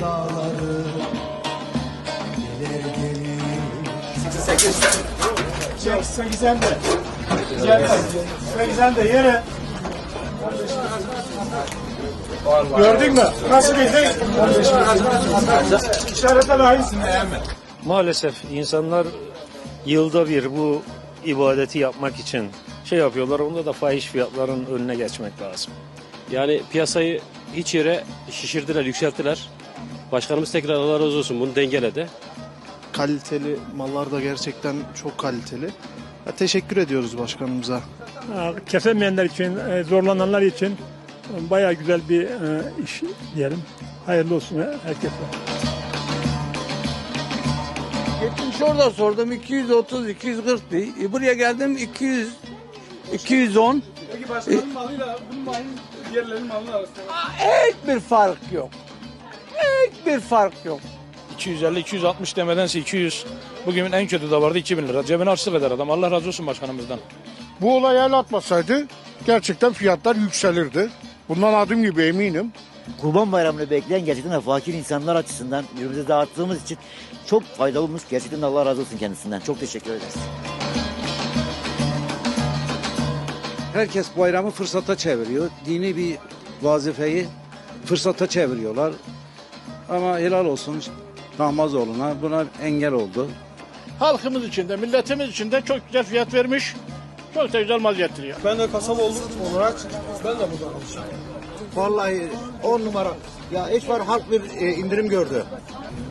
dağları Gider gelir 88 88 hem de Güzel de yere Gördün mü? Nasıl bildi? İşarete dahilsin. Maalesef insanlar yılda bir bu ibadeti yapmak için şey yapıyorlar. Onda da fahiş fiyatların önüne geçmek lazım. Yani piyasayı hiç yere şişirdiler, yükselttiler. Başkanımız tekrar Allah razı olsun bunu dengeledi. Kaliteli mallar da gerçekten çok kaliteli. Ya, teşekkür ediyoruz başkanımıza. Kesemeyenler için, e, zorlananlar için bayağı güzel bir e, iş diyelim. Hayırlı olsun herkese. Gittim şurada sordum 230 240 diye. E, buraya geldim 200 210. Peki başkanın malıyla bunun malının diğerlerinin malının arasında Hiçbir fark yok. Hiçbir fark yok. 250-260 demedense 200. Bugün en kötü de vardı 2000 lira. Cebine harçlık eder adam. Allah razı olsun başkanımızdan. Bu olay el atmasaydı gerçekten fiyatlar yükselirdi. Bundan adım gibi eminim. Kurban Bayramı'nı bekleyen gerçekten de fakir insanlar açısından birbirimize dağıttığımız için çok faydalı olmuş. Gerçekten Allah razı olsun kendisinden. Çok teşekkür ederiz. Herkes bayramı fırsata çeviriyor. Dini bir vazifeyi fırsata çeviriyorlar. Ama helal olsun Rahmazoğlu'na buna engel oldu. Halkımız için de milletimiz için de çok güzel fiyat vermiş. Çok da güzel mal getiriyor. Ben de kasap oldum olarak ben de buradan alacağım. Vallahi on numara. Ya hiç var halk bir e, indirim gördü.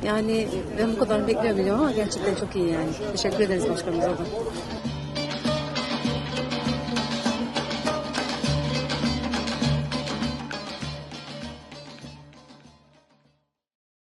Yani ben bu kadarını bekliyor biliyorum ama gerçekten çok iyi yani. Teşekkür ederiz başkanımıza da.